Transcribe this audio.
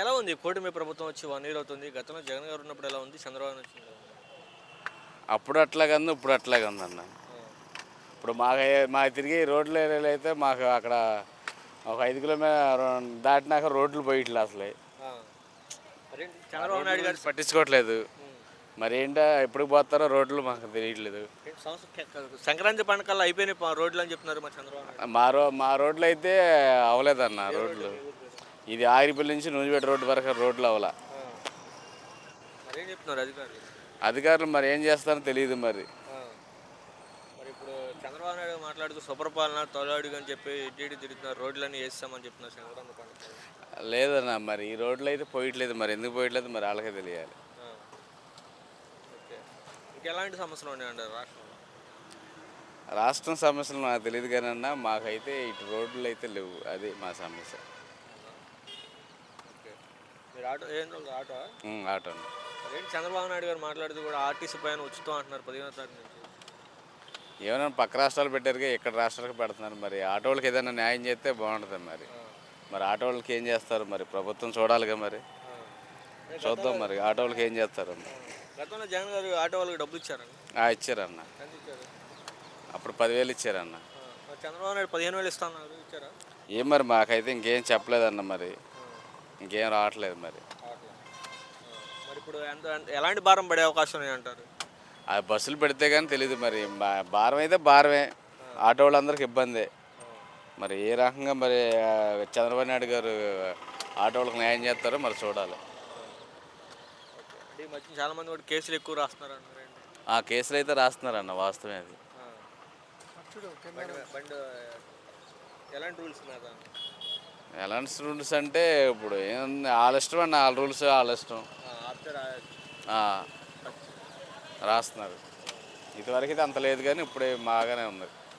ఎలా ఉంది? కూటమి ప్రభుత్వం వచ్చి వన్ ఇయర్ అవుతుంది. గతంలో జగన్ గారు ఉన్నప్పుడు ఎలా ఉంది? చంద్రబాబు వచ్చింది? అప్పుడు అట్లాగే ఉంది ఇప్పుడు అట్లాగే ఉందన్న ఇప్పుడు మాకు మా తిరిగి రోడ్లు ఏరియాలో అయితే మాకు అక్కడ ఒక ఐదు కిలోమీటర్ దాటినాక రోడ్లు పోయిట్లే అసలు. చంద్రబాబు నాయుడు గారు పట్టించుకోవట్లేదు. మరి ఏంటో ఎప్పుడు పోతారో రోడ్లు మాకు తెలియట్లేదు. సంక్రాంతి పండుగ అయిపోయినాయి రోడ్లు అని చెప్తున్నారు మా చంద్రబాబు మా రో మా రోడ్లు అయితే అవ్వలేదన్న రోడ్లు. ఇది ఆగిరిపల్లి నుంచి నూజిపేట రోడ్డు వరకు రోడ్లు చెప్తున్నారు అధికారులు మరి ఏం చేస్తారో తెలియదు మరి. ఇప్పుడు చంద్రబాబు నాయుడు మాట్లాడుతూ సుపరిపాలన తొలడుగు అని చెప్పి ఇటు తిరుగుతున్నారు. రోడ్లన్నీ వేస్తామని చెప్తున్నారు పండుగ లేదన్న మరి ఈ రోడ్లు అయితే పోయట్లేదు మరి. ఎందుకు పోయట్లేదు మరి వాళ్ళకే తెలియాలి. ఇంకెలాంటి సమస్యలు ఉన్నాయండి రాష్ట్రంలో? రాష్ట్రం సమస్యలు నాకు తెలియదు కానీ అన్న మాకైతే ఇటు రోడ్లు అయితే లేవు. అది మా సమస్య. ఆటో ఏం రోజులు ఆటో? ఉమ్, ఆటో అన్న. అదేంటి చంద్రబాబు నాయుడు గారు మాట్లాడుతూ కూడా ఆర్టీసీ పైన ఉచితం అంటున్నారు పదిహేనో తారీఖు నుంచి. ఏమైనా పక్క రాష్ట్రాలు పెట్టారుగా ఇక్కడ రాష్ట్రాలకు పెడుతున్నారు మరి? ఆటో వాళ్ళకి ఏదైనా న్యాయం చేస్తే బాగుంటుంది మరి. మరి ఆటో వాళ్ళకి ఏం చేస్తారు మరి? ప్రభుత్వం చూడాలిగా మరి. చూద్దాం మరి ఆటో వాళ్ళకి ఏం చేస్తారు. గతంలో జగన్ గారు ఆటో వాళ్ళకి డబ్బులు ఇచ్చారన్న. ఎంత ఇచ్చారు? అప్పుడు పదివేలు ఇచ్చారన్న. చంద్రబాబు నాయుడు పదిహేను వేలు ఇస్తాన్నారు ఇచ్చారా? ఏం మరి మాకైతే ఇంకేం చెప్పలేదన్న మరి. ఇంకేం రావట్లేదు మరి. మరి ఇప్పుడు ఎంత ఎలాంటి భారం పడే అవకాశం ఉన్నాయి అంటారు? ఆ బస్సులు పెడితే కానీ తెలియదు మరి. బా- భారం అయితే భారమే. ఆటో వాళ్ళందరికి ఇబ్బందే. మరి ఏ రకంగా మరి ఆ, చంద్రబాబు నాయుడు గారు ఆటో వాళ్ళకి న్యాయం చేస్తారో మరి చూడాలి. అంటే ఈ మధ్య చాలా మంది కూడా కేసులు ఎక్కువ రాస్తున్నారు అంటారు ఏంటి ఆ కేసులు అయితే రాస్తున్నారన్న వాస్తవమే అది. ఆ. బండి బండి ఎలాంటి రూల్స్ మీద ఎలాంటి రూల్స్ అంటే ఇప్పుడు ఏం వాళ్ళ ఇష్టం అండి వాళ్ళ రూల్స్ వాళ్ళ ఇష్టం. రాస్తున్నారు. ఇదివరకు అయితే అంత లేదు కానీ ఇప్పుడే బాగానే ఉంది.